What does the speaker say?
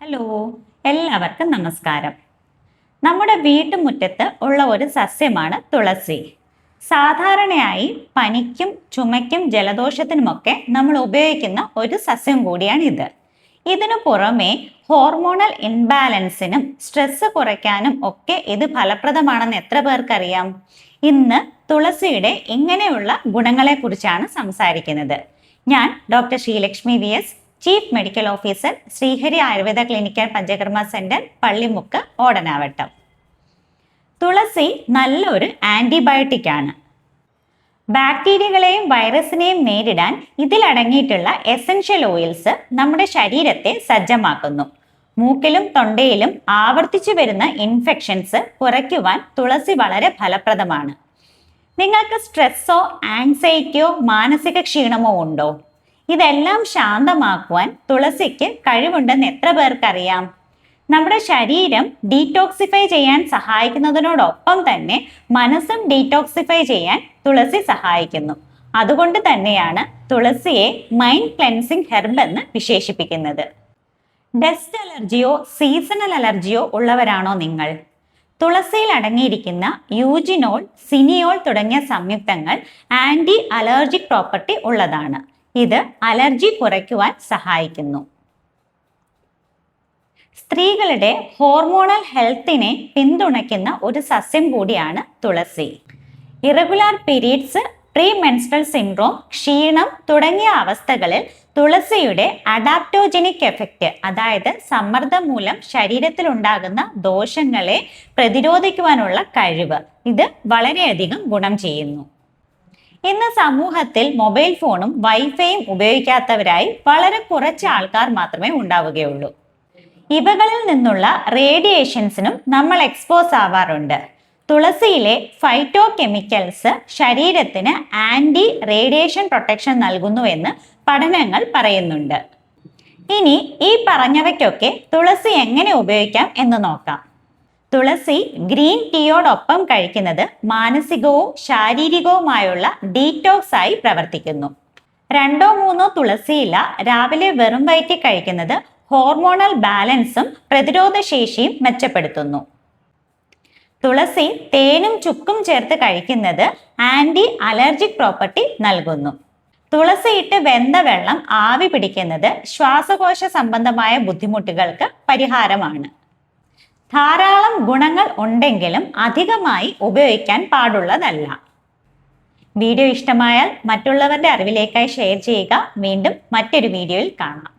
Hello എല്ലാവർക്കും നമസ്കാരം. നമ്മുടെ വീട്ടുമുറ്റത്ത് ഉള്ള ഒരു സസ്യമാണ് തുളസി. സാധാരണയായി പനിക്കും ചുമയ്ക്കും ജലദോഷത്തിനുമൊക്കെ നമ്മൾ ഉപയോഗിക്കുന്ന ഒരു സസ്യം കൂടിയാണ് ഇത്. ഇതിനു പുറമെ ഹോർമോണൽ ഇൻബാലൻസിനും സ്ട്രെസ് കുറയ്ക്കാനും ഒക്കെ ഇത് ഫലപ്രദമാണെന്ന് എത്ര പേർക്കറിയാം? ഇന്ന് തുളസിയുടെ ഇങ്ങനെയുള്ള ഗുണങ്ങളെക്കുറിച്ചാണ് സംസാരിക്കുന്നത്. ഞാൻ doctor Sreelakshmi V S chief medical officer Srihari Ayurveda clinical Panchakarma centre Pallimukku Odanavattam. തുളസി നല്ലൊരു ആന്റിബയോട്ടിക് ആണ്. ബാക്ടീരിയകളെയും വൈറസിനെയും നേരിടാൻ ഇതിലടങ്ങിയിട്ടുള്ള എസൻഷ്യൽ ഓയിൽസ് നമ്മുടെ ശരീരത്തെ സജ്ജമാക്കുന്നു. മൂക്കിലും തൊണ്ടയിലും ആവർത്തിച്ചു വരുന്ന ഇൻഫെക്ഷൻസ് കുറയ്ക്കുവാൻ തുളസി വളരെ ഫലപ്രദമാണ്. നിങ്ങൾക്ക് സ്ട്രെസ്സോ ആങ്സൈറ്റിയോ മാനസിക ക്ഷീണമോ ഉണ്ടോ? ഇതെല്ലാം ശാന്തമാക്കുവാൻ തുളസിക്ക് കഴിവുണ്ടെന്ന് എത്ര പേർക്കറിയാം? നമ്മുടെ ശരീരം ഡീറ്റോക്സിഫൈ ചെയ്യാൻ സഹായിക്കുന്നതിനോടൊപ്പം തന്നെ മനസ്സും ഡീറ്റോക്സിഫൈ ചെയ്യാൻ തുളസി സഹായിക്കുന്നു. അതുകൊണ്ട് തന്നെയാണ് തുളസിയെ മൈൻഡ് ക്ലെൻസിങ് ഹെർബ് എന്ന് വിശേഷിപ്പിക്കുന്നത്. ഡസ്റ്റ് അലർജിയോ സീസണൽ അലർജിയോ ഉള്ളവരാണോ നിങ്ങൾ? തുളസിയിൽ അടങ്ങിയിരിക്കുന്ന യൂജിനോൾ സിനിയോൾ തുടങ്ങിയ സംയുക്തങ്ങൾ ആന്റി അലർജിക് പ്രോപ്പർട്ടി ഉള്ളതാണ്. ഇത് അലർജി കുറയ്ക്കുവാൻ സഹായിക്കുന്നു. സ്ത്രീകളുടെ ഹോർമോണൽ ഹെൽത്തിനെ പിന്തുണയ്ക്കുന്ന ഒരു സസ്യം കൂടിയാണ് തുളസി. Irregular periods pre menstrual syndrome ക്ഷീണം തുടങ്ങിയ അവസ്ഥകളിൽ തുളസിയുടെ അഡാപ്റ്റോജനിക് എഫക്റ്റ് അതായത് സമ്മർദ്ദം മൂലം ശരീരത്തിൽ ഉണ്ടാകുന്ന ദോഷങ്ങളെ പ്രതിരോധിക്കുവാനുള്ള കഴിവ് ഇത് വളരെയധികം ഗുണം ചെയ്യുന്നു. ഇന്ന് സമൂഹത്തിൽ മൊബൈൽ ഫോണും വൈഫൈയും ഉപയോഗിക്കാത്തവരായി വളരെ കുറച്ച് ആൾക്കാർ മാത്രമേ ഉണ്ടാവുകയുള്ളൂ. ഇവകളിൽ നിന്നുള്ള റേഡിയേഷൻസിനും നമ്മൾ എക്സ്പോസ് ആവാറുണ്ട്. തുളസിയിലെ ഫൈറ്റോ കെമിക്കൽസ് ശരീരത്തിന് ആന്റി റേഡിയേഷൻ പ്രൊട്ടക്ഷൻ നൽകുന്നുവെന്ന് പഠനങ്ങൾ പറയുന്നുണ്ട്. ഇനി ഈ പറഞ്ഞവയ്ക്കൊക്കെ തുളസി എങ്ങനെ ഉപയോഗിക്കാം എന്ന് നോക്കാം. തുളസി ഗ്രീൻ ടീയോടൊപ്പം കഴിക്കുന്നത് മാനസികവും ശാരീരികവുമായുള്ള ഡീറ്റോക്സ് ആയി പ്രവർത്തിക്കുന്നു. രണ്ടോ മൂന്നോ തുളസിയില രാവിലെ വെറും വയറ്റി കഴിക്കുന്നത് ഹോർമോണൽ ബാലൻസും പ്രതിരോധശേഷിയും മെച്ചപ്പെടുത്തുന്നു. തുളസി തേനും ചുക്കും ചേർത്ത് കഴിക്കുന്നത് ആന്റി അലർജിക് പ്രോപ്പർട്ടി നൽകുന്നു. തുളസി ഇട്ട് വെന്ത വെള്ളം ആവി പിടിക്കുന്നത് ശ്വാസകോശ സംബന്ധമായ ബുദ്ധിമുട്ടുകൾക്ക് പരിഹാരമാണ്. ധാരാളം ഗുണങ്ങൾ ഉണ്ടെങ്കിലും അധികമായി ഉപയോഗിക്കാൻ പാടുള്ളതല്ല. വീഡിയോ ഇഷ്ടമായാൽ മറ്റുള്ളവരുടെ അറിവിലേക്കായി ഷെയർ ചെയ്യുക. വീണ്ടും മറ്റൊരു വീഡിയോയിൽ കാണാം.